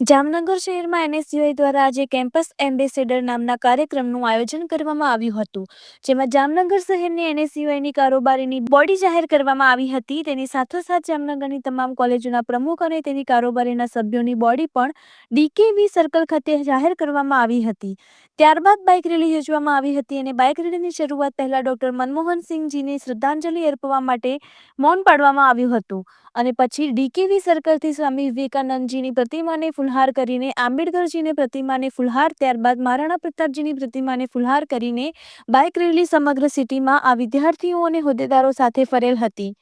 જામનગર શહેરમાં એનએસયુઆઈ દ્વારા આજે કેમ્પસ એમ્બેસેડર નામના કાર્યક્રમનું આયોજન કરવામાં આવ્યું હતું, જેમાં જામનગર શહેરની એનએસયુઆઈની કારોબારીની બોડી જાહેર કરવામાં આવી હતી. તેની સાથોસાથ જામનગરની તમામ કોલેજોના પ્રમુખ અને તેની કારોબારીના સભ્યોની બોડી પણ ડીકેવી સર્કલ ખાતે જાહેર કરવામાં આવી હતી. ત્યારબાદ બાઇક રેલી યોજવામાં આવી હતી અને બાઇક રેલીની શરૂઆત પહેલા ડોક્ટર મનમોહનસિંહજીને શ્રદ્ધાંજલિ અર્પવા માટે મૌન પાડવામાં આવ્યું હતું અને પછી ડીકેવી સર્કલથી સ્વામી વિવેકાનંદજીની પ્રતિમાને ફુલહાર કરીને, આંબેડકરજીને પ્રતિમાને ફૂલહાર, ત્યારબાદ મહારાણા પ્રતાપજીની પ્રતિમાને ફૂલહાર કરીને બાઇક રેલી સમગ્ર સિટીમાં આ વિદ્યાર્થીઓ અને હોદ્દેદારો સાથે ફરેલ હતી.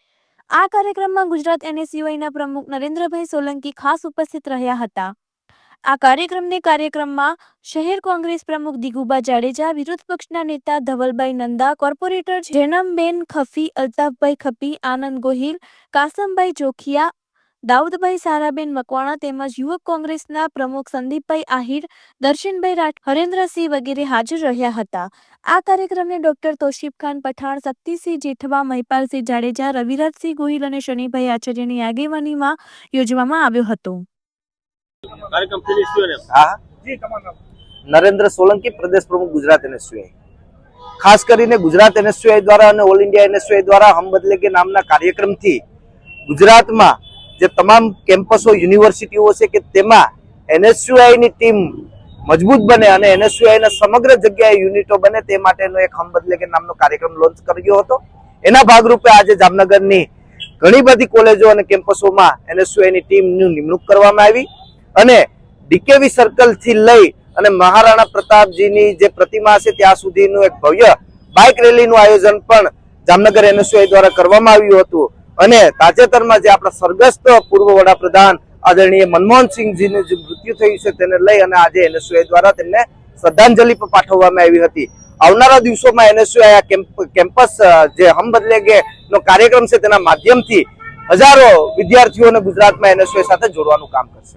આ કાર્યક્રમમાં ગુજરાત એનએસયુઆઈના પ્રમુખ નરેન્દ્રભાઈ સોલંકી ખાસ ઉપસ્થિત રહ્યા હતા. આ કાર્યક્રમને કાર્યક્રમમાં શહેર કોંગ્રેસ પ્રમુખ દિગુબા જાડેજા, વિરોધ પક્ષના નેતા ધવલભાઈ નંદા, કોર્પોરેટર જેનમબેન ખફી, અલ્તાફભાઈ ખપી, આનંદ ગોહિલ, કાસમભાઈ જોખિયા દાઉદભાઈ સારાબેન મકવાણા તેમજ યુવક કોંગ્રેસના પ્રમુખ સંદીપભાઈ આહિર દર્શનભાઈ રાઠ હરેન્દ્રસિંહ વગેરે હાજર રહ્યા હતા. આ કાર્યક્રમને ડોક્ટર તોશીફ ખાન પઠાણ શક્તિસિંહ જેઠવા મહિપાલસિંહ જાડેજા રવિરાજસિંહ ગોહિલ અને શનિભાઈ આચાર્યની આગેવાનીમાં યોજવામાં આવ્યો હતો. કાર્યક્રમ ફિનિશ થયો ને? હા. નરેન્દ્ર સોલંકી પ્રદેશ પ્રમુખ ગુજરાત એનએસયુઆઈ. ખાસ કરીને ગુજરાત એનએસયુઆઈ દ્વારા અને ઓલ ઇન્ડિયા એનએસયુઆઈ દ્વારા હમ બદલે કે નામના કાર્યક્રમથી ગુજરાતમાં જે તમામ કેમ્પસો, યુનિવર્સિટીઓ છે કે તેમાં એનએસયુઆઈની ટીમ મજબૂત બને અને NSUI ના સમગ્ર જગ્યાએ યુનિટો બને તે માટેનો એક હમ બદલે કે નામનો કાર્યક્રમ લોન્ચ કર્યો હતો. એના ભાગરૂપે આજે જામનગરની ઘણી બધી કોલેજો અને કેમ્પસોમાં એનએસયુઆઈની ટીમની નિમણૂક કરવામાં આવી અને ડીકેવી સર્કલથી લઈ અને મહારાણા પ્રતાપજીની જે પ્રતિમા છે ત્યાં સુધીનું એક ભવ્ય બાઇક રેલીનું આયોજન પણ જામનગર એનએસયુઆઈ દ્વારા કરવામાં આવ્યું હતું. અને તાજેતરમાં જે આપણા સ્વર્ગસ્થ પૂર્વ વડાપ્રધાન આદરણીય મનમોહનસિંહજીનું જે મૃત્યુ થયું છે તેને લઈ અને આજે એનએસયુઆઈ દ્વારા તેમને શ્રદ્ધાંજલિ પાઠવવામાં આવી હતી. આવનારા દિવસોમાં એનએસયુઆઈ આ કેમ્પ- કેમ્પસ જે હમ બદલે નો કાર્યક્રમ છે તેના માધ્યમથી હજારો વિદ્યાર્થીઓને ગુજરાતમાં એનએસયુઆઈ સાથે જોડવાનું કામ કરશે.